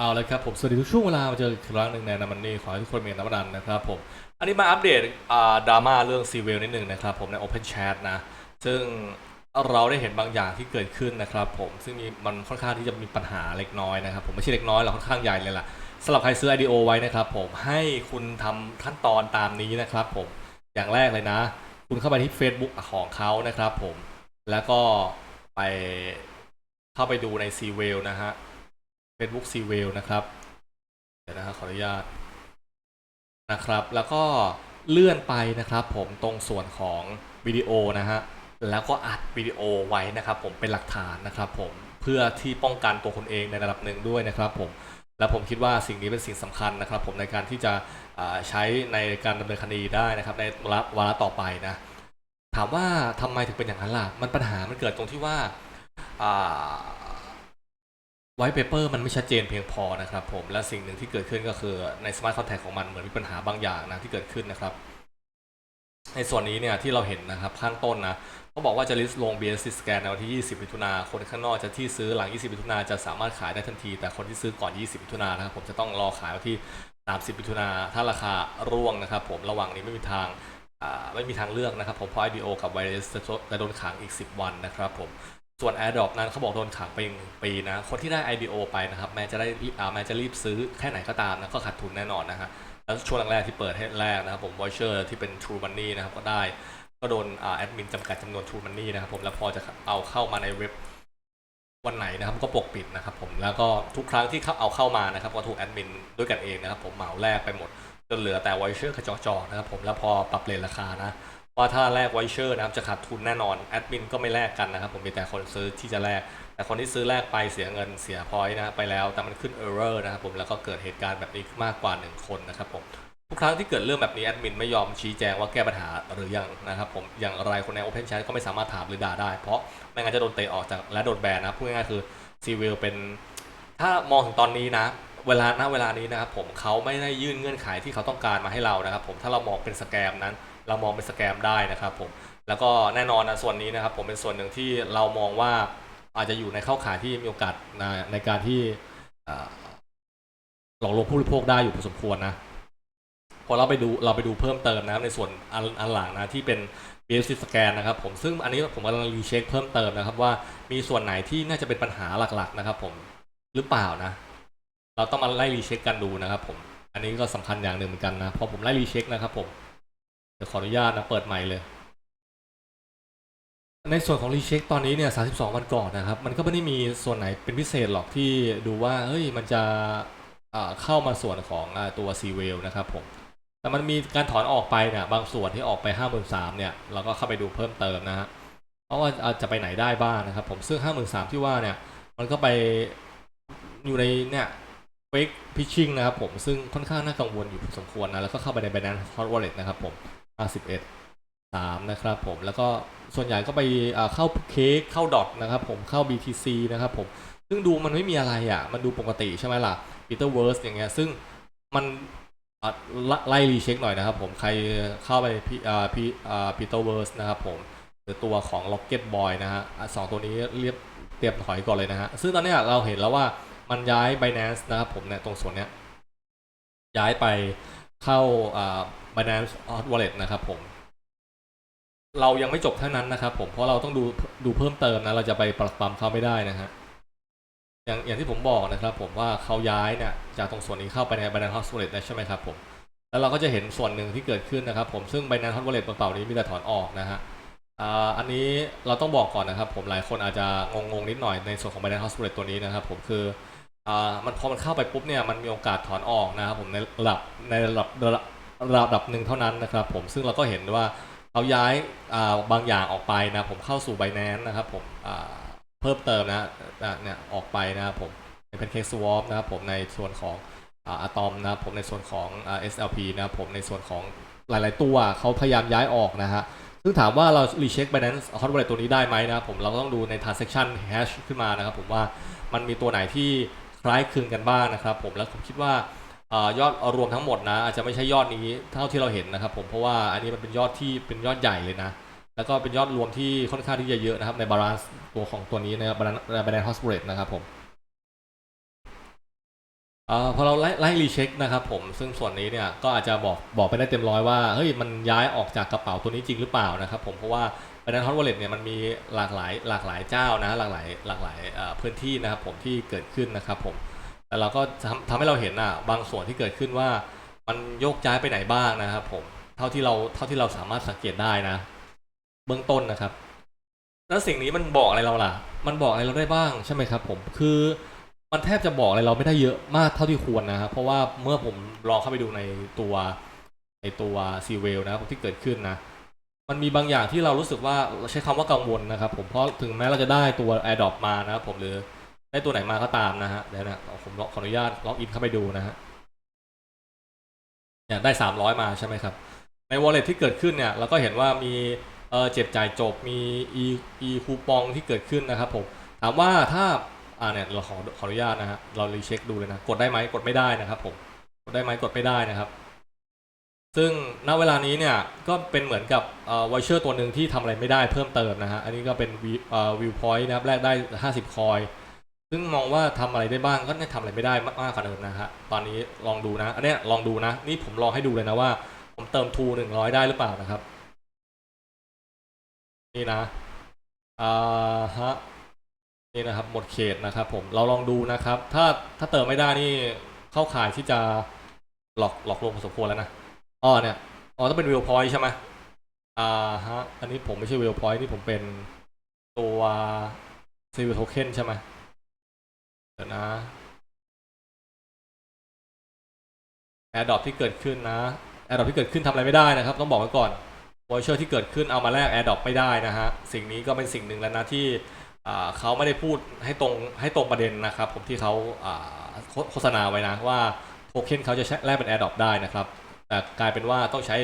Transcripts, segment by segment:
เอาลยครับผมสวัสดีทุกช่วงเวลามาเจออีกครั้งหนึ่งในนามันนี่ขอให้ทุกคนมีน้ำมันนะครับผมอันนี้มาอัปเดตดราม่าเรื่องซีเวลนิดหนึ่งนะครับผมใน Open Chat นะ ซึ่งเราได้เห็นบางอย่างที่เกิดขึ้นนะครับผมซึ่งมีมันค่อนข้างที่จะมีปัญหาเล็กน้อยนะครับผมไม่ใช่เล็กน้อยหรอกค่อนข้างใหญ่เลยล่ะสำหรับใครซื้อ IDO ไว้นะครับผมให้คุณทำขั้นตอนตามนี้นะครับผมอย่างแรกเลยนะ คุณเข้าไปที่ Facebook ของเขานะครับผมแล้วก็ไปเข้าไปดูใน c w e l l นะฮะ Facebook c w e l นะครับ เดี๋ยวนะครับขออนุญาตนะครับ แล้วก็เลื่อนไปนะครับ ผมตรงส่วนของวิดีโอนะฮะแล้วก็อัดวิดีโอไว้นะครับ ผมเป็นหลักฐานนะครับผมเพื่อที่ป้องกันตัวคนเองในระดับหนึ่งด้วยนะครับผมและผมคิดว่าสิ่งนี้เป็นสิ่งสำคัญนะครับ ผมในการที่จะใช้ในการดำเนินคดีได้นะครับ ในวาระวาระต่อไปนะ ถามว่าทำไมถึงเป็นอย่างนั้นล่ะ มันปัญหามันเกิดตรงที่ว่า ไว t ์เปเปอร์มันไม่ชัดเจนเพียงพอนะครับผมและสิ่งหนึ่งที่เกิดขึ้นก็คือในสมาร์ทคอนแทคของมันเหมือนมีปัญหาบางอย่างนะที่เกิดขึ้นนะครับ ในส่วนนี้เนี่ยที่เราเห็นนะครับข้างต้นนะเขาบอกว่าจะลิสต์ลง BSC scan ในวันที่ 20 มิถุนาคนข้างนอกจะที่ซื้อหลัง 20 มิถุนาจะสามารถขายได้ทันที แต่คนที่ซื้อก่อน 20 มิถุนานะครับผมจะต้องรอขายวันที่ 30 มิถุนาถ้าราคาร่วงนะครับผมระหว่างนี้ไม่มีทางไม่มีทางเลือกนะครับผมเพราะ IDO กับ Wireless จะจะโดนขังอีก 10 วันนะครับผม ส่วน AirDrop นั้นเขาบอกโดนขังไปหนึ่งปีนะ คนที่ได้ IDO ไปนะครับ แม้จะได้อ่าแม้จะรีบซื้อแค่ไหนก็ตามนะก็ขาดทุนแน่นอนนะฮะแล้วช่วงแรกๆที่เปิดให้แรกนะครับผม Voucher ที่เป็น True Money นะครับก็ได้ก็โดนอ่าแอดมินจำกัดจำนวน True Money นะครับผมแล้วพอจะเอาเข้ามาในเว็บวันไหนนะครับก็ปกปิดนะครับผมแล้วก็ทุกครั้งที่เขาเอาเข้ามานะครับก็ถูกแอดมินด้วยกันเองนะครับผมเหมาแรกไปหมดจนเหลือแต่ไวเชอร์กระจอกจนะครับผมแล้วพอปรับเลทราคานะ ว่าถ้าแลกไวเชอร์นะครับจะขาดทุนแน่นอนแอดมินก็ไม่แลกกันนะครับผมมีแต่คนซื้อที่จะแลกแต่คนที่ซื้อแลกไปเสียเงินเสียพอยต์นะไปแล้วแต่มันขึ้นเออร์เรอร์นะครับผมแล้วก็เกิดเหตุการณ์แบบนี้มากกว่า 1 คนนะครับผมทุกครั้งที่เกิดเรื่องแบบนี้แอดมินไม่ยอมชี้แจงว่าแก้ปัญหาหรือยังนะครับผมอย่างไรคนใน Open Chat ก็ไม่สามารถถามหรือด่าได้ เพราะไม่งั้นจะโดนเตะออกจากและโดนแบนนะพูดง่ายๆคือซีวิลเป็น ถ้ามองถึงตอนนี้นะ เวลาณเวลานี้นะครับผมเขาไม่ได้ยื่นเงื่อนไขที่เขาต้องการมาให้เรานะครับผมถ้าเรามองเป็นสแกมนั้น เรามองเป็นสแกมได้นะครับผมแล้วก็แน่นอนนะส่วนนี้นะครับผมเป็นส่วนหนึ่งที่เรามองว่าอาจจะอยู่ในเข้าข่ายที่มีโอกาสในในการที่หลอกลวงผู้บริโภคได้อยู่พอสมควรนะพอเราไปดูเราไปดูเพิ่มเติมนะครับในส่วนอันอันหลังนะที่เป็น BFC สแกนนะครับผมซึ่งอันนี้ผมกำลังรีเช็คเพิ่มเติมนะครับว่ามีส่วนไหนที่น่าจะเป็นปัญหาหลักๆนะครับผมหรือเปล่านะ เราต้องมาไล่รีเช็คกันดูนะครับผมอันนี้ก็สำคัญอย่างหนึ่งเหมือนกันนะพอผมไล่รีเช็คนะครับผม เดี๋ยวขออนุญาตนะเปิดใหม่เลย ในส่วนของรีเช็คตอนนี้เนี่ย 32 วันก่อนนะครับ มันก็ไม่ได้มีส่วนไหนเป็นพิเศษหรอกที่ดูว่า เฮ้ย มันจะเข้ามาส่วนของอตัว c w e l นะครับผม แต่มันมีการถอนออกไปเนี่ย บางส่วนที่ออกไป 53,000เนี่ย เราก็เข้าไปดูเพิ่มเติมนะฮะเพราะว่าจะไปไหนได้บ้างนะครับผม ซึ่ง 53,000ที่ว่าเนี่ย มันก็ไปอยู่ในเนี่ย fake phishing นะครับผมซึ่งค่อนข้างน่ากังวลอยู่พอสมควรนะ แล้วก็เข้าไปใน Binance Hot Wallet นะครับผม 51 3นะครับผมแล้วก็ส่วนใหญ่ก็ไปเข้าเค้กเข้าดอทนะครับผมเข้า BTC นะครับผมซึ่งดูมันไม่มีอะไรอะ มันดูปกติใช่ไหมล่ะ Peter v e r s e อย่างเงี้ยซึ่งมันไล่รีเช็คหน่อยนะครับผมใครเข้าไปพี่อ่าพี่อ่า Peter v e r s e นะครับผมหรือตัวของ Rocket Boy นะฮะสองตัวนี้เรียบเตรียมถอยก่อนเลยนะฮะซึ่งตอนนี้เราเห็นแล้วว่ามันย้าย Binance นะครับผมเนี่ยตรงส่วนเนี้ยย้ายไป เข้าอ่า Binance Hot Wallet นะครับผม เรายังไม่จบเท่านั้นนะครับผม เพราะเราต้องดูดูเพิ่มเติมนะ เราจะไปปรับปรำเขาไม่ได้นะฮะ อย่างอย่างที่ผมบอกนะครับผมว่าเขาย้ายเนี่ยจากตรงส่วนนี้เข้าไปใน Binance Hot Wallet นะใช่ไหมครับผม แล้วเราก็จะเห็นส่วนหนึ่งที่เกิดขึ้นนะครับผม ซึ่ง Binance Hot Wallet เปล่าๆนี้มีแต่ถอนออกนะฮะอันนี้เราต้องบอกก่อนนะครับผมหลายคนอาจจะงงๆนิดหน่อยในส่วนของ Binance Hot Wallet ตัวนี้นะครับผมคือ มันพอมันเข้าไปปุ๊บเนี่ยมันมีโอกาสถอนออกนะครับผมในระดับในระดับระดับหนึ่งเท่านั้นนะครับผมซึ่งเราก็เห็นว่าเขาย้ายาบางอย่างออกไปนะผมเข้าสู่ Binance นะครับผมเพิ่มเติมนะเนี่ยออกไปนะครับผมเป็น Cake Swap นะครับผมในส่วนของอะตอมนะครับผมในส่วนของ SLP นะครับผมในส่วนของหลาย ๆ ตัวเขาพยายามย้ายออกนะฮะซึ่งถามว่าเรารีเช็ค Binance Hot Wallet ตัวนี้ได้ไหมนะครับผมเราต้องดูใน transaction hash ขึ้นมานะครับผมว่ามันมีตัวไหนที่ คล้ายคลึงกันบ้างนะครับ ผมแล้วผมคิดว่าอยอดรวมทั้งหมดนะ อาจจะไม่ใช่ยอดนี้เท่าที่เราเห็นนะครับ ผมเพราะว่าอันนี้มันเป็นยอดที่เป็นยอดใหญ่เลยนะแล้วก็เป็นยอดรวมที่ค่อนข้างที่จะเยอะนะครับในบาลานซ์ตัวของตัวนี้นะครับ Binance Binance Hot Wallet นะครับผม อพอเราไล่รีเช็คนะครับผมซึ่งส่วนนี้เนี่ยก็อาจจะบอกบอกไปได้เต็มร้อยว่าเฮ้ยมันย้ายออกจากกระเป๋าตัวนี้จริงหรือเปล่านะครับผมเพราะว่า Binance Hot Wallet เนี่ยมันมีหลากหลายหลากหลายเจ้านะหลากหลายหลากหลายพื้นที่นะครับผมที่เกิดขึ้นนะครับผมแต่เราก็ทำทำให้เราเห็นอะบางส่วนที่เกิดขึ้นว่ามันโยกย้ายไปไหนบ้างนะครับผมเท่าที่เราเท่าที่เราสามารถสังเกตได้นะ เบื้องต้นนะครับ แล้วสิ่งนี้มันบอกอะไรเราล่ะ มันบอกอะไรเราได้บ้างใช่ไหมครับผมคือ มันแทบจะบอกอะไรเราไม่ได้เยอะมากเท่าที่ควรนะครับเพราะว่าเมื่อผมลองเข้าไปดูในตัวในตัวซีเวลนะครับที่เกิดขึ้นนะ มันมีบางอย่างที่เรารู้สึกว่าใช้คำว่ากังวลนะครับ ผมเพราะถึงแม้เราจะได้ตัว a i r d r o p มานะครับผมหรือได้ตัวไหนมาก็ตามนะฮะเดี๋ยวนะผมขออนุญาตล็อกอินเข้าไปดูนะฮะเนี่ยได้ 300 มาใช่ไหมครับ ใน wallet ที่เกิดขึ้นเนี่ยเราก็เห็นว่ามีเออเจ็บจ่ายจบมี e e คูปองที่เกิดขึ้นนะครับผมถามว่าถ้า อ่าเนี่ยเราขอขออนุญาตนะฮะเรารีเช็คดูเลยนะ กดได้ไหมกดไม่ได้นะครับผมกดได้ไหมกดไม่ได้นะครับ ซึ่งณเวลานี้เนี่ยก็เป็นเหมือนกับเอ่อวเชอร์ตัวหนึ่งที่ทำอะไรไม่ได้เพิ่มเติมนะฮะอันนี้ก็เป็นวิวพอยต์นะครับแลกได้ 50 คอยซึ่งมองว่าทำอะไรได้บ้างก็เนี่ยทำอะไรไม่ได้มากๆกว่าเดิมนะฮะตอนนี้ลองดูนะอันเนี้ยลองดูนะ นี่ผมลองให้ดูเลยนะว่า ผมเติมทูหนึ่งร้อยได้หรือเปล่านะครับ นี่นะอ่าฮะ นี่นะครับหมดเขตนะครับผมเราลองดูนะครับ ถ้าถ้าเติมไม่ได้นี่เข้าข่ายที่จะหลอกหลอกลวงพอสมควรแล้วนะอ๋อเนี่ยอ๋อต้องเป็นวิวพอยต์ใช่ไหมอ่าฮะอันนี้ผมไม่ใช่วิวพอยต์นี่ผมเป็นตัวซีวิลโทเค็นใช่ไหมเดี๋ยวนะแอร์ดรอปที่เกิดขึ้นนะแอร์ดรอปที่เกิดขึ้นทำอะไรไม่ได้นะครับ ต้องบอกไว้ก่อนวอเชอร์ที่เกิดขึ้นเอามาแลกแอร์ดรอปไม่ได้นะฮะสิ่งนี้ก็เป็นสิ่งหนึ่งแล้วนะที่ เขาไม่ได้พูดให้ตรงให้ตรงประเด็นนะครับผมที่เขาโฆษณาไว้นะว่าโทเค็นเขาจะแลกเป็นแอร์ดรอปได้นะครับแต่กลายเป็นว่าต้องใช้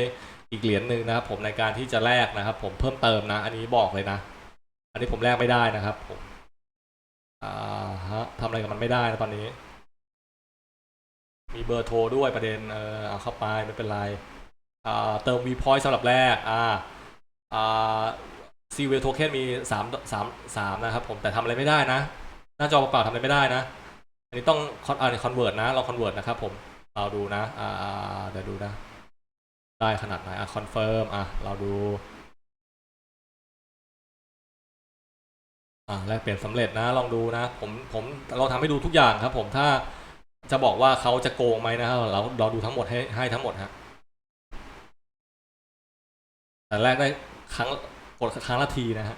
อีกเหรียญหนึ่งนะครับผมในการที่จะแลกนะครับผมเพิ่มเติมนะ อันนี้บอกเลยนะ อันนี้ผมแลกไม่ได้นะครับผมอ่าฮะทำอะไรกับมันไม่ได้นะตอนนี้ มีเบอร์โทรด้วยประเด็นเออเอาเข้าไปไม่เป็นไรอ่าเติม V point สำหรับแรกอ่าอ่า ซีเวลโทเค็นมีสามสามสามนะครับผมแต่ทำอะไรไม่ได้นะ หน้าจอเปล่าทำอะไรไม่ได้นะ อันนี้ต้องคอนอ่าคอนเวิร์ตนะเราคอนเวิร์ตนะครับผมเราดูนะอ่าเดี๋ยวดูนะ ได้ขนาดไหนอะคอนเฟิร์มอะเราดูอ่าแลกเปลี่ยนสำเร็จนะลองดูนะ ผมผมเราทำให้ดูทุกอย่างครับ ผมถ้าจะบอกว่าเขาจะโกงไหมนะเราเราดูทั้งหมดให้ให้ทั้งหมดฮะแต่แรกได้ครั้ง กดครั้งละทีนะฮะ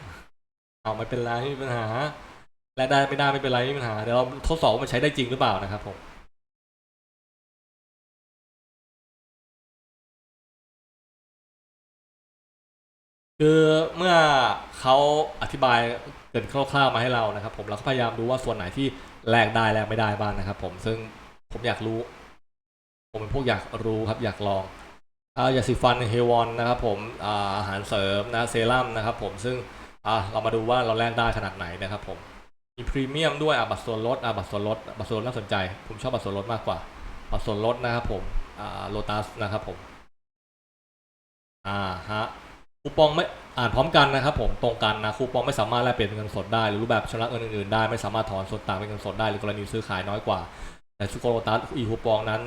เอาไม่เป็นไรไม่มีปัญหา แลกได้ไม่ได้ไม่เป็นไรไม่มีปัญหาเดี๋ยวเราทดสอบว่ามันใช้ได้จริงหรือเปล่านะครับผมคือเมื่อเขาอธิบายเกินคร่าวๆมาให้เรานะครับ ผมเราก็พยายามดูว่าส่วนไหนที่แลกได้แลกไม่ได้บ้างนะครับ ผมซึ่งผมอยากรู้ ผมเป็นพวกอยากรู้ครับอยากลอง ยาสีฟันเฮวอนนะครับผมอาหารเสริมนะเซรั่มนะครับผมซึ่งเรามาดูว่าเราแลกได้ขนาดไหนนะครับผมมีพรีเมียมด้วยอะบัตรส่วนลดอะบัตรส่วนลดบัตรส่วนลดน่าสนใจ ผมชอบบัตรส่วนลดมากกว่า บัตรส่วนลดนะครับผมอ่าโลตัสนะครับผมอ่าฮะคูปองไม่อ่านพร้อมกันนะครับผมตรงกันนะคูปองไม่สามารถแลกเปลี่ยนเป็นเงินสดได้หรือรูปแบบชำระเงินอื่นๆได้ไม่สามารถถอนส่วนต่างเป็นเงินสดได้หรือกรณีซื้อขายน้อยกว่า แต่ซูโกโรตัสอีคูปองนั้น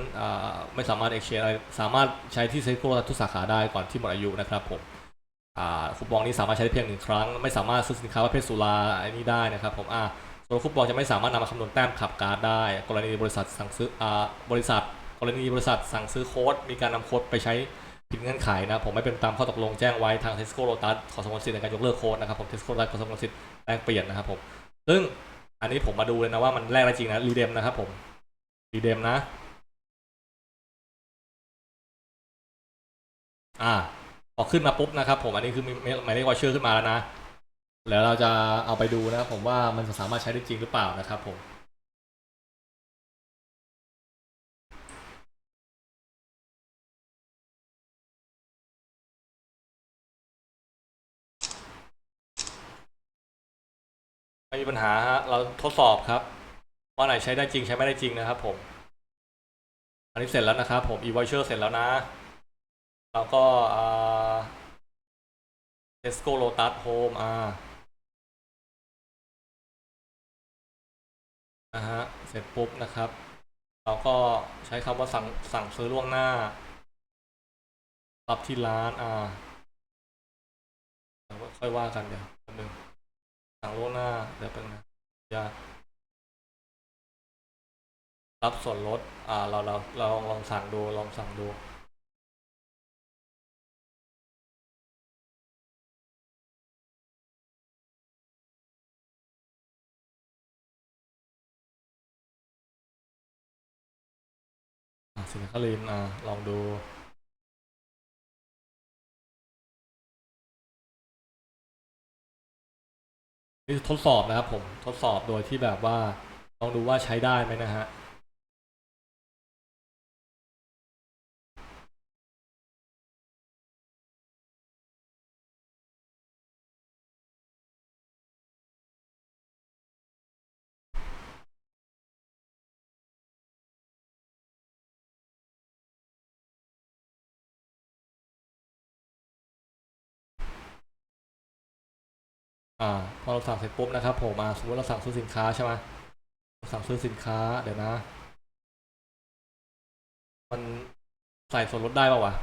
ไม่สามารถเอ็กชแนอะไรสามารถใช้ที่เซ็โกโรตัสทุกสาขาได้ก่อนที่หมดอายุนะครับผมคูปองนี้สามารถใช้ได้เพียงหนึ่งครั้ง ไม่สามารถซื้อสินค้าประเภทสุราอันนี้ได้นะครับผมอ่าส่วนคูปองจะไม่สามารถนำมาคำนวณแต้มขับการ์ดได้ กรณีบริษัทสั่งซื้ออ่าบริษัท กรณีบริษัทสั่งซื้อโค้ดมีการนำโค้ดไปใช้ผิดเงื่อนไขนะผมไม่เป็นตามข้อตกลงแจ้งไว้ทาง Tesco Lotus ขอสงวนสิทธิ์ในการยกเลิกโค้ดนะครับผม Tesco Lotus ขอสงวนสิทธิ์แลกเปลี่ยนนะครับผมซึ่งอันนี้ผมมาดูเลยนะว่ามันแลกได้จริงนะรีเดมนะครับผม รีเดมนะ อ่าพอขึ้นมาปุ๊บนะครับ ผมอันนี้คือมีหมายเลขวอเชอร์ขึ้นมาแล้วนะ แล้วเราจะเอาไปดูนะครับผมว่ามันจะสามารถใช้ได้จริงหรือเปล่านะครับผมไม่มีปัญหาฮะ เราทดสอบครับ ว่าไหนใช้ได้จริงใช้ไม่ได้จริงนะครับ ผม อันนี้เสร็จแล้วนะครับผม e-voucher เสร็จแล้วนะ แล้วก็อ่า Tesco Lotus Home อ่านะฮะเสร็จปุ๊บนะครับ เราก็ใช้คำว่าสั่งสั่งซื้อล่วงหน้า รับที่ร้านอ่าเดี๋ยวค่อยว่ากันเดี๋ยวนึงสั่งล่วงหน้าเดี๋ยวเป็นงนะยา รับส่วนลด อ่า เราเราเราลองลองสั่งดู ลองสั่งดู สินค้าลินอ่า ลองดูนี่ทดสอบนะครับผม ทดสอบโดยที่แบบว่า ลองดูว่าใช้ได้ไหมนะฮะ อ่าพอเราสั่งเสร็จปุ๊บนะครับผมอ่าสมมติเราสั่งซื้อสินค้าใช่ไหมสั่งซื้อสินค้าเดี๋ยวนะ มันใส่ส่วนลดได้ป่าวะ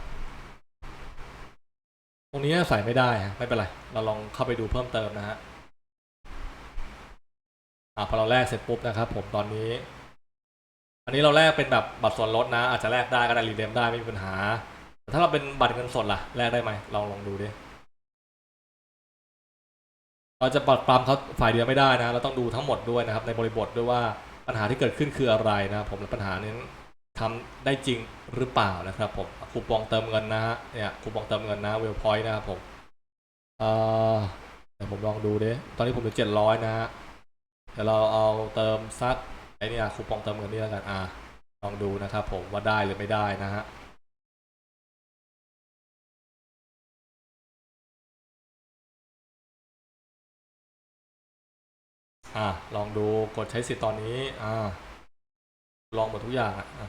ตรงนี้ใส่ไม่ได้ฮะไม่เป็นไร เราลองเข้าไปดูเพิ่มเติมนะฮะอ่าพอเราแลกเสร็จปุ๊บนะครับผมตอนนี้ อันนี้เราแลกเป็นแบบบัตรส่วนลดนะ อาจจะแลกได้ก็ได้รีเดมได้ไม่มีปัญหาแต่ถ้าเราเป็นบัตรเงินสดล่ะแลกได้ไหมลองลองดูดิ เราจะปรับปรามเขาฝ่ายเดียวไม่ได้นะ เราต้องดูทั้งหมดด้วยนะครับ ในบริบทด้วยว่าปัญหาที่เกิดขึ้นคืออะไรนะครับผมและปัญหานี้ทำได้จริงหรือเปล่านะครับผมคูปองเติมเงินนะฮะเนี่ยคูปองเติมเงินนะเวลพอยต์นะครับผมเอ่อเดี๋ยวผมลองดูดิตอนนี้ผมเหลือเจ็ดร้อยนะฮะเดี๋ยวเราเอาเติมซักไอ้เนี่ยคูปองเติมเงินนี่แล้วกันอ่าลองดูนะครับผมว่าได้หรือไม่ได้นะฮะ อ่าลองดูกดใช้สิทธิ์ตอนนี้ อ่า ลองหมดทุกอย่างอะอะ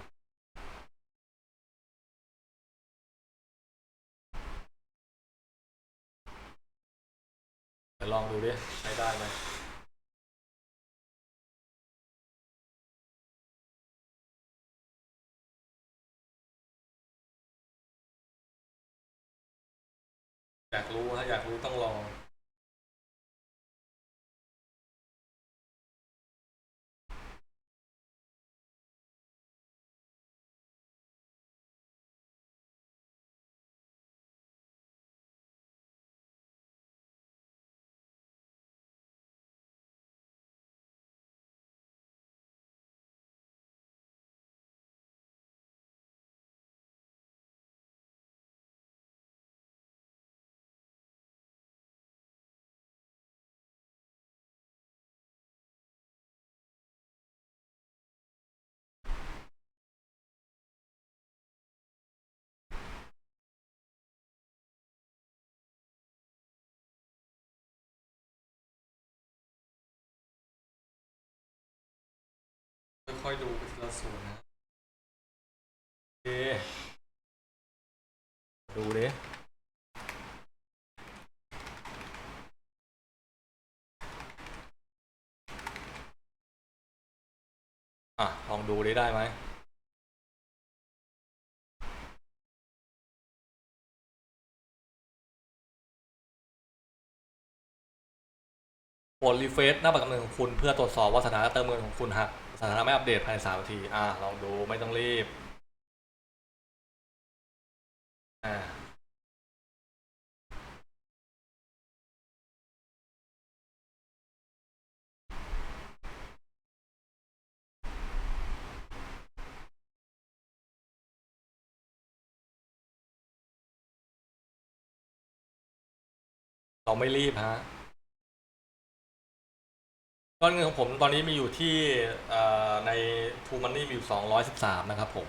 ลองดูดิใช้ได้ไหมอยากรู้ฮะอยากรู้ต้องลอง ค่อยๆดูไปทีละส่วนนะโอเคดูดิอะ ลองดูดิได้ไหมกดรีเฟซหน้าบัตรกำเนิดของคุณเพื่อตรวจสอบว่าสถานะเติมเงินของคุณหัก สถานะไม่อัปเดตภายในสามนาที อ่า ลองดูไม่ต้องรีบ อ่า เราไม่รีบฮะ ก้อนเงินของผมตอนนี้มีอยู่ที่เอ่อใน True Money มีอยู่213นะครับผม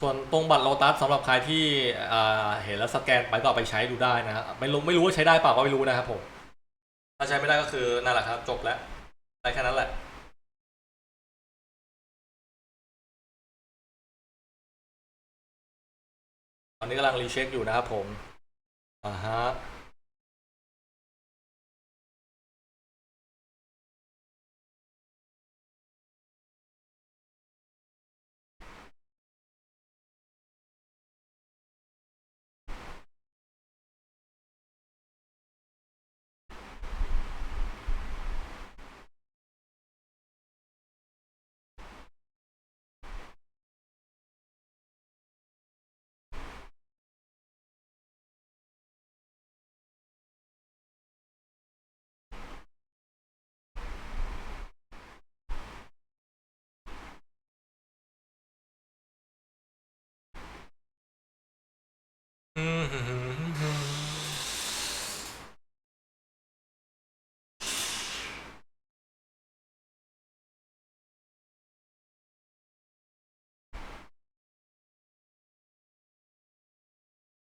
ส่วนตรงบัตรโลตัสสำหรับใครที่เอ่อเห็นแล้วสแกนไปก็เอาไปใช้ดูได้นะไม่รู้ไม่รู้ว่าใช้ได้เปล่าก็ไม่รู้นะครับผม ถ้าใช้ไม่ได้ก็คือนั่นแหละครับ จบแล้วได้แค่นั้นแหละ อนนี้กำลังรีเช็คอยู่นะครับผมอ่าฮะ น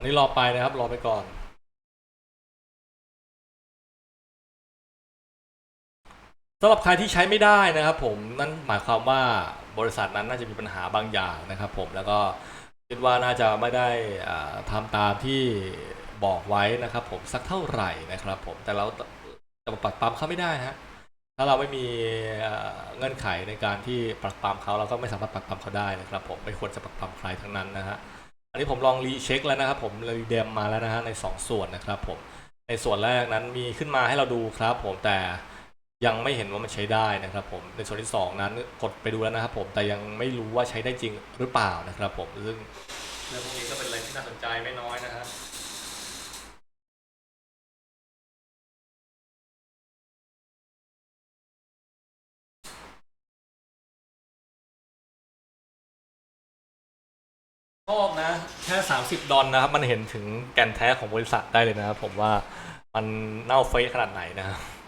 นี้รอไปนะครับ รอไปก่อน สำหรับใครที่ใช้ไม่ได้นะครับผมนั่นหมายความว่าบริษัทนั้นน่าจะมีปัญหาบางอย่างนะครับผมแล้วก็ คิดว่าน่าจะไม่ได้อ่าทำตามที่บอกไว้นะครับ ผมสักเท่าไหร่นะครับ ผมแต่เราจะมาปัดปั๊มเขาไม่ได้ฮะถ้าเราไม่มีเงื่อนไขในการที่ปรับปรามเขาเราก็ไม่สามารถปรับปรามเขาได้นะครับ ผมไม่ควรจะปรับปรามใครทั้งนั้นนะฮะอันนี้ผมลองรีเช็คแล้วนะครับ ผมรีเดมมาแล้วนะฮะในสองส่วนนะครับ ผมในส่วนแรกนั้นมีขึ้นมาให้เราดูครับ ผมแต่ ยังไม่เห็นว่ามันใช้ได้นะครับผมในส่วนที่ 2 นั้นกดไปดูแล้วนะครับผมแต่ยังไม่รู้ว่าใช้ได้จริงหรือเปล่านะครับผมซึ่งเรื่องพวกนี้ก็เป็นอะไรที่น่าสนใจไม่น้อยนะฮะชอบนะ แค่ 30 ดอลนะครับ มันเห็นถึงแก่นแท้ของบริษัทได้เลยนะครับผมว่ามันเน่าเฟะขนาดไหนนะครับ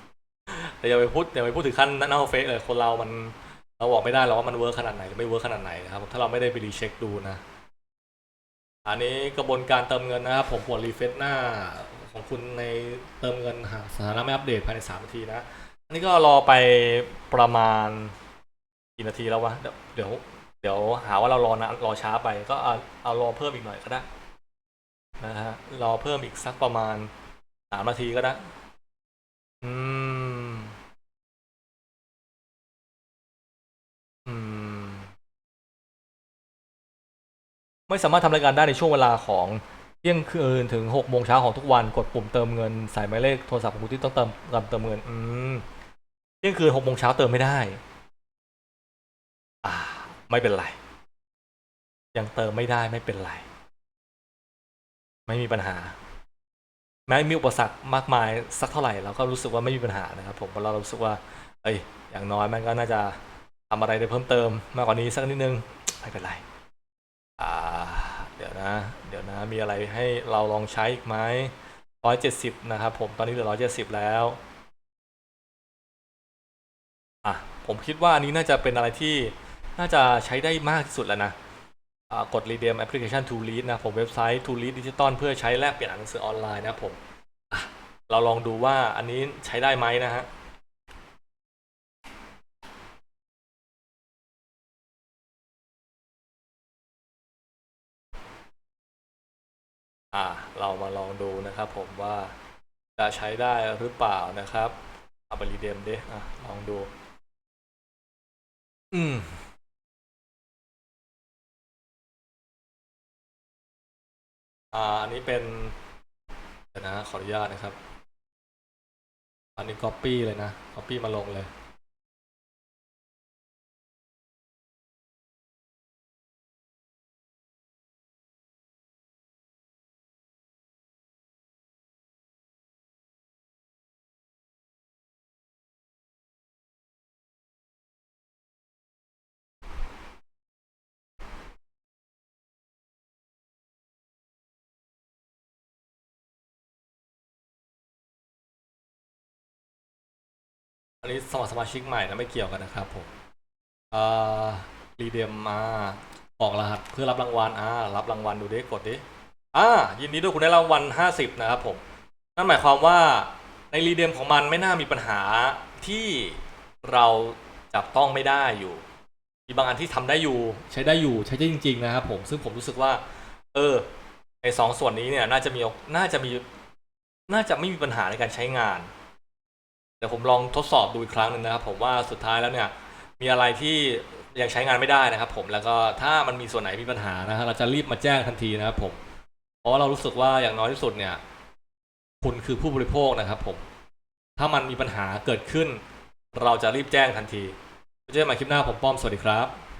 แต่อย่าไปพูดอย่าไปพูดถึงขั้นเน่าเฟะเลยคนเรามันเราบอกไม่ได้หรอกว่ามันเวิร์ขนาดไหนหรือไม่เวิร์ขนาดไหนนะครับถ้าเราไม่ได้ไปรีเช็คดูนะ อันนี้กระบวนการเติมเงินนะครับผมปวดรีเฟซหน้าของคุณในเติมเงินหาสถานะไม่อัปเดตภายใน3นาทีนะอันนี้ก็รอไปประมาณกี่นาทีแล้ววะเดี๋ยวเดี๋ยวเดี๋ยวหาว่าเรารอนะรอช้าไปก็เอาเอารอเพิ่มอีกหน่อยก็ได้นะฮะรอเพิ่มอีกสักประมาณสามนาทีก็ได้อืม ไม่สามารถทำรายการได้ในช่วงเวลาของเที่ยงคืนถึงหกโมงเช้าของทุกวันกดปุ่มเติมเงินใส่หมายเลขโทรศัพท์ของคุณที่ต้องเติมเติมเติมเงินอืมเที่ยงคืนหกโมงเช้าเติมไม่ได้ อ่า ไม่เป็นไร ยังเติมไม่ได้ไม่เป็นไร ไม่มีปัญหา แม้มีอุปสรรคมากมายสักเท่าไหร่เราก็รู้สึกว่าไม่มีปัญหานะครับ ผมเพราะเรารู้สึกว่า เอ้ยอย่างน้อยมันก็น่าจะทำอะไรได้เพิ่มเติมมากกว่านี้สักนิดนึงไม่เป็นไร เดี๋ยวนะ เดี๋ยวนะ มีอะไรให้เราลองใช้อีกไหมร้อยเจ็ดสิบนะครับผม ตอนนี้เหลือร้อยเจ็ดสิบแล้ว อะ ผมคิดว่าอันนี้น่าจะเป็นอะไรที่น่าจะใช้ได้มากที่สุดแล้วนะกด redeem application to read นะ ผมเว็บไซต์ to read digital เพื่อใช้แลกเปลี่ยนอ่านหนังสือออนไลน์นะผมะเราลองดูว่าอันนี้ใช้ได้ไหมนะฮะ เรามาลองดูนะครับผมว่าจะใช้ได้หรือเปล่านะครับเอาไป redeem ดิอะลองดู อืมอ่าอันนี้เป็นเดี๋ยวนะขออนุญาตนะครับ อันนี้ copy เลยนะ copy มาลงเลย อันนี้สมัครสมาชิกใหม่นะไม่เกี่ยวกันนะครับผมอ่ารีเดียมมาออกรหัสเพื่อรับรางวัลอ่ารับรางวัลดูดิกดดิอ่ายินดีด้วยคุณได้รางวัล50 นะครับผมนั่นหมายความว่าในรีเดียมของมันไม่น่ามีปัญหาที่เราจับต้องไม่ได้อยู่มีบางอันที่ทำได้อยู่ใช้ได้อยู่ใช้ได้จริง ๆ นะครับผมซึ่งผมรู้สึกว่า เออในสองส่วนนี้เนี่ยน่าจะมีน่าจะมี น่าจะไม่มีปัญหาในการใช้งาน ดี๋ยวผมลองทดสอบดูอีกครั้งหนึ่งนะครับ ผมว่าสุดท้ายแล้วเนี่ยมีอะไรที่ยังใช้งานไม่ได้นะครับ ผมแล้วก็ถ้ามันมีส่วนไหนมีปัญหานะฮะเราจะรีบมาแจ้งทันทีนะครับผม เพราะว่าเรารู้สึกว่าอย่างน้อยที่สุดเนี่ย คุณคือผู้บริโภคนะครับ ผม ถ้ามันมีปัญหาเกิดขึ้น เราจะรีบแจ้งทันทีเจอกันใหม่คลิปหน้าผมป้อมสวัสดีครับ